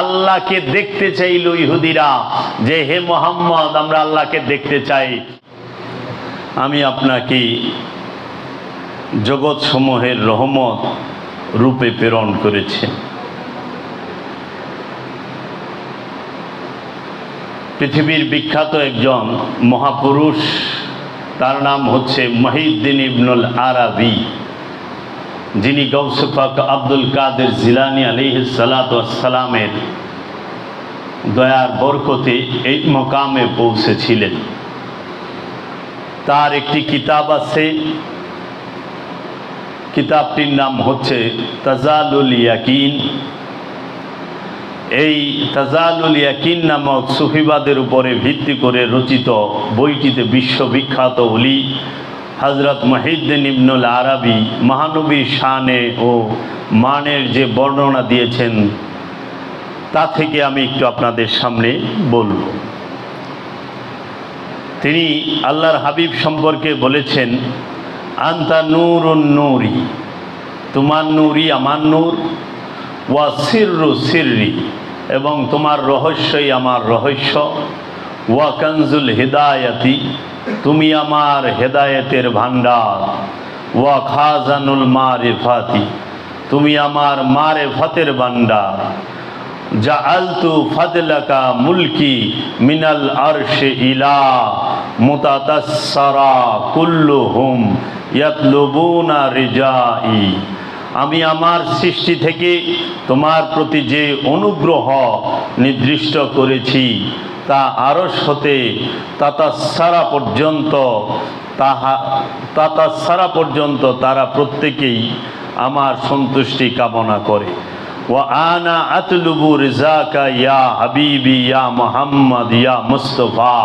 আল্লাহকে দেখতে চাইল ইহুদিরা, যে হে মোহাম্মদ, আমরা আল্লাহকে দেখতে চাই। আমি আপনাকে জগৎ সমূহের রহমত রূপে প্রেরণ করেছেন পৃথিবীর বিখ্যাত একজন মহাপুরুষ, তার নাম হচ্ছে মহিউদ্দিন ইবনুল আরাবি। যিনি গৌসফাক আব্দুল কাদের জিলানি আলী সালাতামের দয়ার বরকতে এই মকামে পৌঁছেছিলেন। তার একটি কিতাব আছে। কিতাবটির নাম হচ্ছে তাজালুল ইয়াকিন। এই তাজালুল ইয়াকিন নামক সুফিবাদের উপরে ভিত্তি করে রচিত বইটিতে বিশ্ববিখ্যাত অলি হজরত মহিদ্দিন ইবনুল আরবি মহানবীর শানে ও মানের যে বর্ণনা দিয়েছেন, তা থেকে আমি একটু আপনাদের সামনে বলব। তিনি আল্লাহর হাবিব সম্পর্কে বলেছেন, আন্তা নূর নূরি, তোমার নূরি আমার নূর, ওয়া সিররু সিররি, এবং তোমার রহস্যই আমার রহস্য। ওয়া কনজুল হেদায়াতি, তুমি আমার হেদায়েতের ভাণ্ডার। ওয়া খাজানুল মারেফাতি, তুমি আমার মারেফাতের ভাণ্ডার। যা আলতু ফাদলাকা মুলকি মিনাল আরশে ইলা মুতাতাসসারা কুল্লুহুম ইয়াতলুবুনা রিজাই। আমি আমার সৃষ্টি থেকে তোমার প্রতি যে অনুগ্রহ নির্দিষ্ট করেছি তা আরস হতে তাতাসারা পর্যন্ত তাহা তাতাসারা পর্যন্ত তারা প্রত্যেকেই আমার সন্তুষ্টি কামনা করে। ও আনা আতলুবু রিজাকা ইয়া হাবিবি, ইয়া মোহাম্মদ, ইয়া মুস্তফা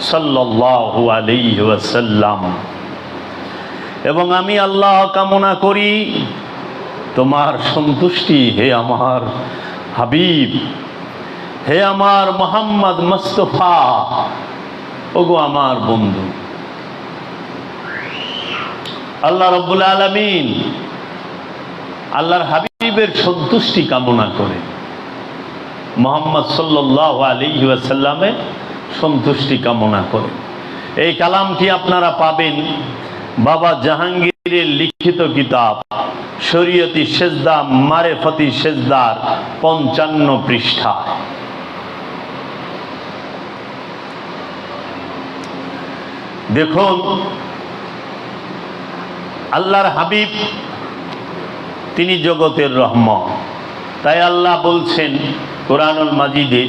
সাল্লাল্লাহু আলাইহি ওয়াসাল্লাম। এবং আমি আল্লাহ কামনা করি, তোমার সন্তুষ্টি হে আমার হাবিব। হে আমার মোহাম্মদ মুস্তফা, ওগো আমার বন্ধু। আল্লাহ রব্বুল আলমিন আল্লাহর হাবিবের সন্তুষ্টি কামনা করে মোহাম্মদ সাল্লাহ আলী ওয়াসাল্লামে সন্তুষ্টি কামনা করে। এই কালামটি আপনারা পাবেন বাবা জাহাঙ্গীরের লিখিত কিতাব, শরীয়তি সেজদা, মারেফতি সেজদার পঞ্চান্ন পৃষ্ঠায়। দেখুন আল্লাহর হাবিব তিনি জগতের রহমত তাই আল্লাহ বলছেন কোরআনুল মাজিদে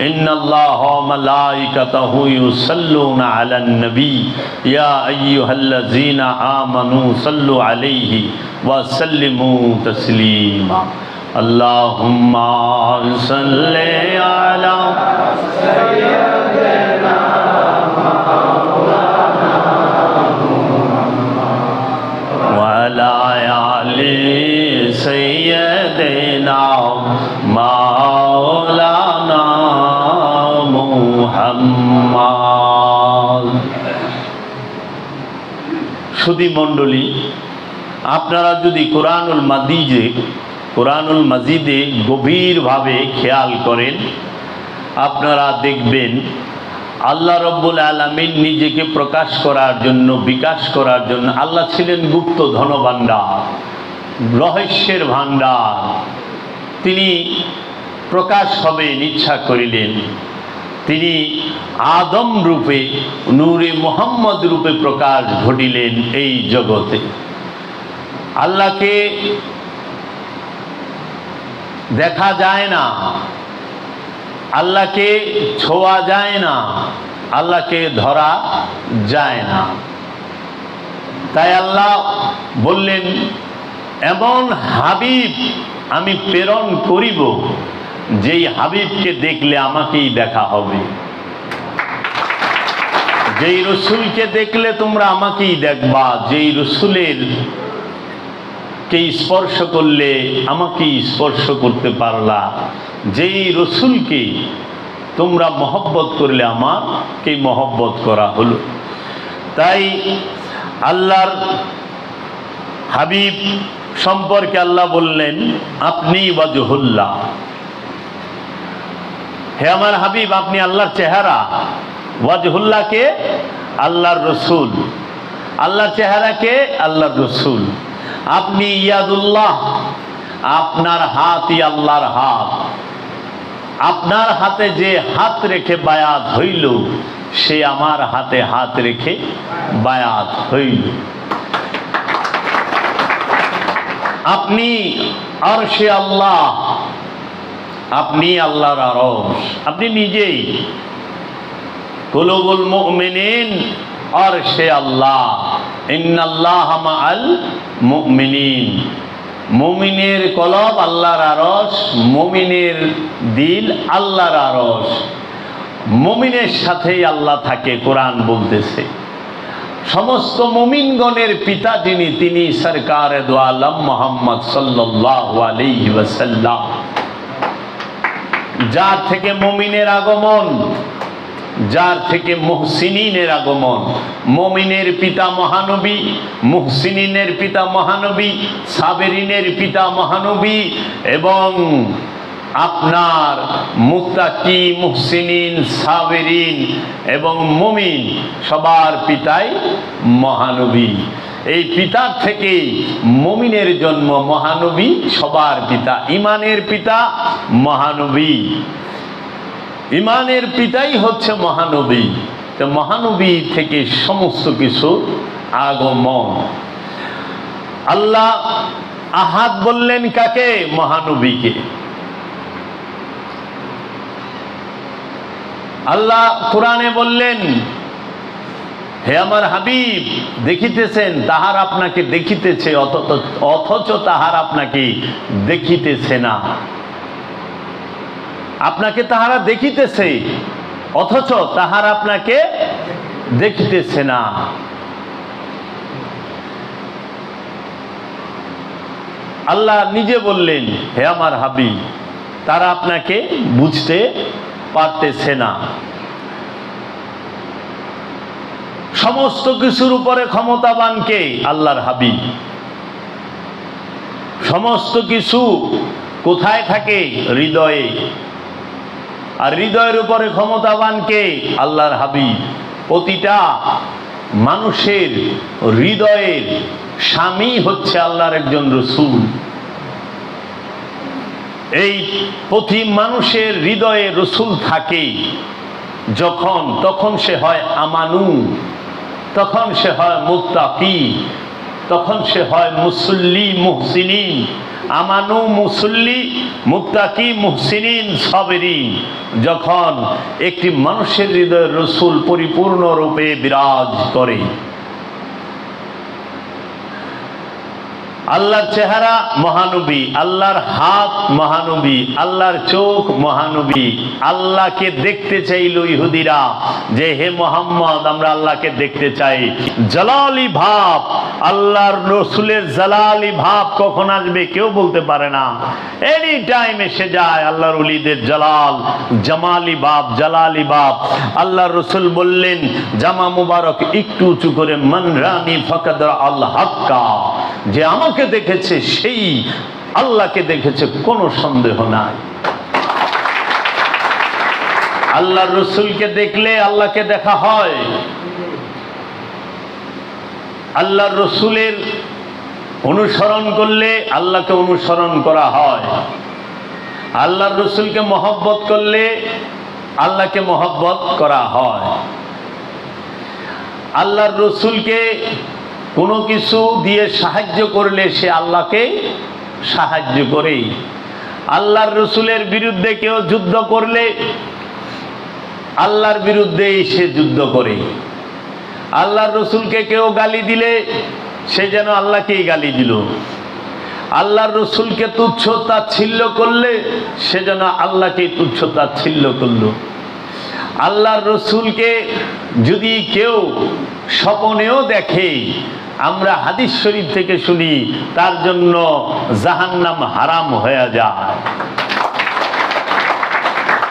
إن الله وملائكته يصلون على النبي يا أيها الذين آمنوا صلوا عليه وسلموا تسليما اللهم صل على وعلى সুদী মণ্ডলী, আপনারা যদি কোরআনুল মাদিজে কোরআনুল মাজিদে গভীরভাবে খেয়াল করেন, আপনারা দেখবেন আল্লাহ রব্বুল আলমিন নিজেকে প্রকাশ করার জন্য, বিকাশ করার জন্য, আল্লাহ ছিলেন গুপ্ত ধনভাণ্ডার, রহস্যের ভাণ্ডার। তিনি প্রকাশ হবেন, ইচ্ছা করিলেন। তিনি আদম রূপে, নূরে মোহাম্মদ রূপে প্রকাশ ঘটিলেন এই জগতে। আল্লাহকে দেখা যায় না, আল্লাহকে ছোঁয়া যায় না, আল্লাহকে ধরা যায় না। তাই আল্লাহ বললেন, এমন হাবিব আমি প্রেরণ করিব যেই হাবিবকে দেখলে আমাকেই দেখা হবে। যেই রসুলকে দেখলে তোমরা আমাকেই দেখবা, যেই রসুলের কে স্পর্শ করলে আমাকেই স্পর্শ করতে পারলা। যেই রসুলকে তোমরা মহব্বত করলে আমাকে মহব্বত করা হলো। তাই আল্লাহর হাবিব সম্পর্কে আল্লাহ বললেন, আপনি ওয়াজহুল্লাহ। হে আমার হাবিব, আপনি আল্লাহর চেহারা। ওয়াজহুল্লাহকে আল্লাহর রসুল। আল্লাহর চেহারাকে আল্লাহর রসুল। আপনি ইয়াদুল্লাহ, আপনার হাতই আল্লাহর হাত। আপনার হাতে যে হাত রেখে বায়াত হইল, সে আমার হাতে হাত রেখে বায়াত হইল। আপনি আর সে আল্লাহ আপনি আল্লাহর আরস আপনি নিজেই। কুলুবুল মুমিনিন আর সে আল্লাহ। ইন্নাল্লাহ মাআল মুমিনিন। মুমিনের কলব আল্লাহর আরস মুমিনের দিল আল্লাহর আরস মুমিনের সাথেই আল্লাহ থাকে, কোরআন বলতেছে। সমস্ত মুমিনগণের পিতা যিনি, তিনি সরকার দো আলম মোহাম্মদ সাল্লাল্লাহু আলাইহি ওয়াসাল্লাম। যার থেকে মমিনের আগমন যার থেকে মুহসিনিনের আগমন। মমিনের পিতা মহানবী, মুহসিনিনের পিতা মহানবী, সাবেরিনের পিতা মহানবী এবং আপনার মুত্তাকি, মুহসিনিন, সাবেরিন এবং মুমিন সবার পিতাই মহানবী। এই পিতার থেকে মমিনের জন্ম মহানবী, সবার পিতা, ইমানের পিতা মহানবী। ইমানের পিতাই হচ্ছে মহানবী। তো মহানবী থেকে সমস্ত কিছু আগমন। আল্লাহ আহাদ বললেন কাকে? মহানবীকে। আল্লাহ কোরআনে বললেন হে আমার হাবিব, দেখিতেছেন, তাহার আপনাকে দেখিতেছে, অথচ তাহার আপনাকে দেখিতেছে না। আপনাকে তাহারা দেখিতেছে, অথচ তাহার আপনাকে দেখিতেছে না। আল্লাহ নিজে বললেন, হে আমার হাবি তারা আপনাকে বুঝতে পারতেছে না। সমস্ত কিছুর উপরে ক্ষমতাবানকে আল্লাহর হাবিব। সমস্ত কিছু কোথায় থাকে? হৃদয়ে। আর হৃদয়ের উপরে ক্ষমতাবানকে আল্লাহর হাবিব। প্রতিটা মানুষের হৃদয়ের স্বামী হচ্ছে আল্লাহর একজন রসুল। এই প্রতি মানুষের হৃদয়ে রসুল থাকে। যখন, তখন সে হয় আমানু। তখন সে হয় মুক্তাকি তখন সে হয় মুসল্লি মুহসিনিন, আমানু মুসল্লি মুক্তাকি মুহসিনিন সবেরিন। যখন একটি মানুষের হৃদয় রসুল পরিপূর্ণরূপে বিরাজ করে আল্লাহর চেহারা মহানবী, আল্লাহর হাত মহানবী, আল্লাহর চোখ মহানবী। আল্লাহকে দেখতে চাইল ইহুদিরা যে, হে মোহাম্মদ, আমরা আল্লাহকে দেখতে চাই। জালালি ভাব, আল্লাহর রসুলের জালালি ভাব কখন আসবে কেউ বলতে পারে না। এনি টাইম এসে যায় আল্লাহর উলিদের জালাল, জামালি বাপ জালালি বাপ আল্লাহর রসুল বললেন, জামা মুবারক একটু উঁচু করে, মন রানি ফকাদ আল্লাহ হাক্কা। যে আমাকে দেখেছে, সেই আল্লাহকে দেখেছে, কোনো সন্দেহ নাই। আল্লাহর রসুলকে দেখলে আল্লাহকে দেখা হয়। আল্লাহর রসুলের অনুসরণ করলে আল্লাহকে অনুসরণ করা হয়। আল্লাহর রসুলকে মহব্বত করলে আল্লাহকে মহব্বত করা হয়। আল্লাহর রসুলকে কোনো কিছু দিয়ে সাহায্য করলে সে আল্লাহকে সাহায্য করে। আল্লাহর রসুলের বিরুদ্ধে কেউ যুদ্ধ করলে আল্লাহর বিরুদ্ধেই সে যুদ্ধ করে। আল্লাহর রসুলকে কেউ গালি দিলে সে যেন আল্লাহকেই গালি দিল। আল্লাহর রসুলকে তুচ্ছ তাচ্ছিল্য করলে সে যেন আল্লাহকেই তুচ্ছ তাচ্ছিল্য করল। আল্লাহর রসুলকে যদি কেউ স্বপনেও দেখে আমরা হাদিস শরীফ থেকে শুনি, তার জন্য জাহান্নাম হারাম হয়ে যায়।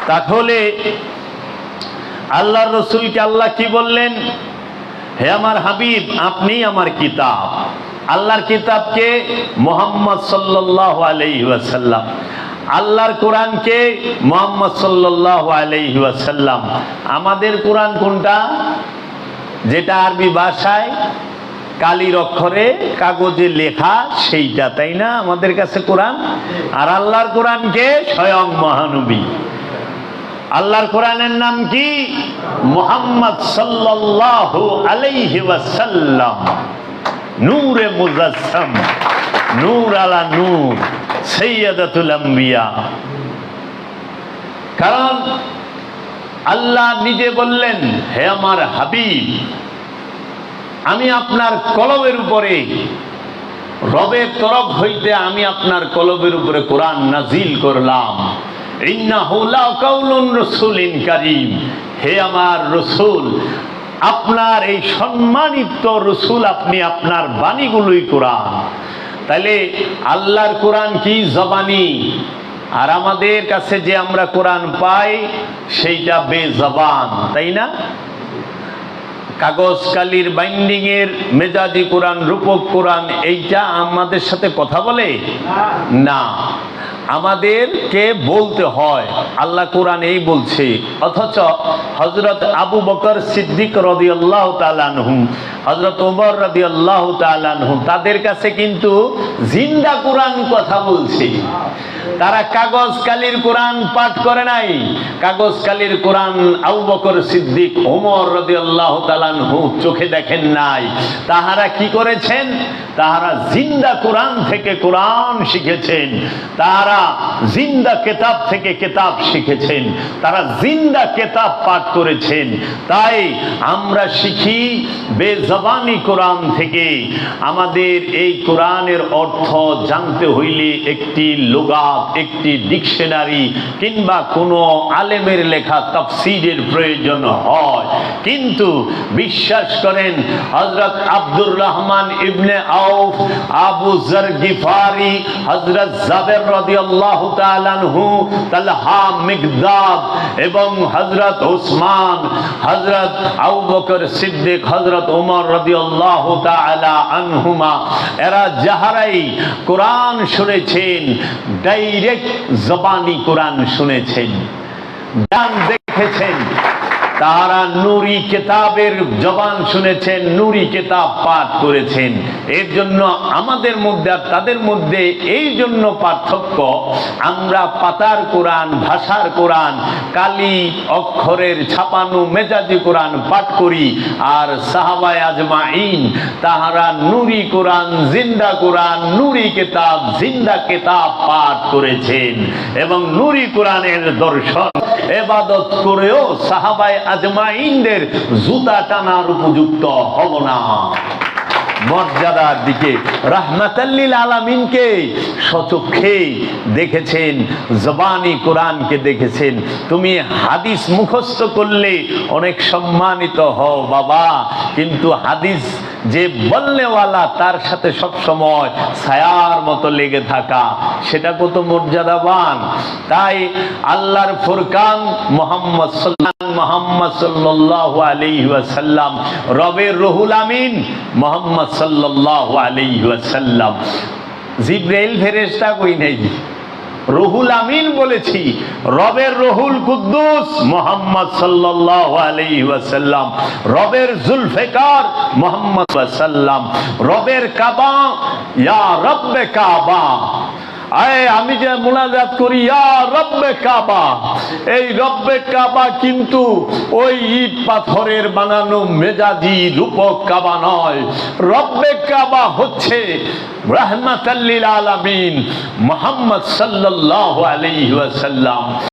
তাহলে আল্লাহর রসুলকে আল্লাহ কি বললেন? হে আমার হাবিব, আপনি আমার কিতাব। আল্লাহর কিতাবকে মোহাম্মদ সাল্লাহ আলাইসাল্লাম আল্লাহর কোরআনকে মোহাম্মদ সাল্লাহ আলাইহি আমাদের কোরআন কোনটা? যেটা আরবি ভাষায় কালির অক্ষরে কাগজে লেখা সেইটা, তাই না? আমাদের কাছে কোরআন। আর আল্লাহর কোরআনকে স্বয়ং মহানবী। আল্লাহর কোরআনের নাম কি? মোহাম্মদ সাল্লাল্লাহু আলাইহি নূরে মুজাসসাম। নূর আলা নূর। সৈয়দাতুল আম্বিয়া। কারণ আল্লাহ নিজে বললেন, হে আমার হাবিব আমি আপনার কলবের উপরে, রবের তরফ হইতে আমি আপনার কলবের উপরে কোরআন নাজিল করলাম। হে আমার রসুল, আপনার এই সম্মানিত রসুল আপনি আপনার বাণীগুলোই কোরআন। তাহলে আল্লাহর কোরআন কি জবানি? আর আমাদের কাছে যে আমরা কোরআন পাই, সেইটা বেজবান, তাই না? কাগজ কালির বাইন্ডিং এর মেজাজি কোরআন রূপক কোরআন এইটা আমাদের সাথে কথা বলে? না। আমাদেরকে বলতে হয়। আল্লাহ কোরআন এই বলছে। অথচ হজরত আবু বকর সিদ্দিক রদি আল্লাহ তালানহু হজরত ওমর রদি আল্লাহ তালানহু তাদের কাছে কিন্তু জিন্দা কোরআন কথা বলছে। তারা কাগজ কালির কোরআন পাঠ করে নাই। কাগজ কালির কোরআন আবু বকর সিদ্দিক ওমর রদি আল্লাহ তালানহু চোখে দেখেন নাই। তাহারা কি করেছেন? তাহারা জিন্দা কোরআন থেকে কোরআন শিখেছেন। তাহারা জিন্দা কেতাব থেকে কেতাব শিখেছেন, তারা জিন্দা কেতাব পাঠ করেছেন। তাই আমরা শিখি বেজবানি কোরআন থেকে। আমাদের এই কোরআনের অর্থ জানতে হইলে একটি লোগাত, একটি ডিকশনারি কিংবা কোনো আলেমের লেখা তাফসিরের প্রয়োজন হয়। কিন্তু বিশ্বাস করেন হজরত আব্দুর রহমান ইবনে আউফ, আবু জর গিফারি হজরত জাবের রাদিয়াল্লাহু তাআলাহু তালহা মিগদাদ এবং হজরত ওসমান হজরত আবু বকর সিদ্দিক হজরত ওমর রাদিয়াল্লাহু তাআলা আনহুমা, এরা যাহারাই কোরআন শুনেছেন, ডাইরেক্ট জবানি কোরআন শুনেছেন, গান দেখেছেন। তারা নুরি কেতাবের জবান শুনেছেন, নুরি কেতাব পাঠ করেছেন। এর জন্য আমাদের মধ্যে আর তাদের মধ্যে এই জন্য পার্থক্য, আমরা পাতার কোরআন, ভাষার কোরআন, কালি অক্ষরের ছাপানো মেজাজি কোরআন পাঠ করি, আর সাহাবায় আজমাইন তাহারা নুরি কোরআন জিন্দা কোরআন, নুরি কেতাব জিন্দা কেতাব পাঠ করেছেন। এবং নুরি কোরআনের দর্শন এবাদত করেও সাহাবায় আজমাইনদের জুতা টানার উপযুক্ত হব না। মর্যাদার দিকে রাহমাতাল্লিল আলামিনকে সচক্ষে দেখেছেন, জবানি কোরআনকে দেখেছেন। তুমি হাদিস মুখস্থ করলে অনেক সম্মানিত হও বাবা, কিন্তু হাদিস যে বললেওয়ালা তার সাথে সব সময় ছায়ার মতো লেগে থাকা, সেটা কত মর্যাদাবান। তাই আল্লাহর ফুরকান মোহাম্মদ মোহাম্মদ সাল্লাল্লাহু আলাইহি ওয়াসাল্লাম, রবের রহুল আমিন মোহাম্মদ সাল্লাল্লাহু আলাইহি ওয়াসাল্লাম। জিব্রাইল ফেরেশতা কই নাই? রহুল আমিন বলেছি, রবের রহুল কুদ্দুস মোহাম্মদ সাল্লাম ওয়াসাল্লাম, রবের জুলফেকার মোহাম্মদ সাল্লাম রবের কাবা, ইয়া রব্বে কাবা। আমি যে মোনাজাত করি রব্বে কাবা। এই রব্বে কাবা কিন্তু ওই ইট পাথরের বানানো মেজাজি রূপক কাবা নয়। রব্বে কাবা হচ্ছে রহমাতাল্লিল আলামিন মোহাম্মদ সাল্লাহ আলাইহি ওয়াসাল্লাম।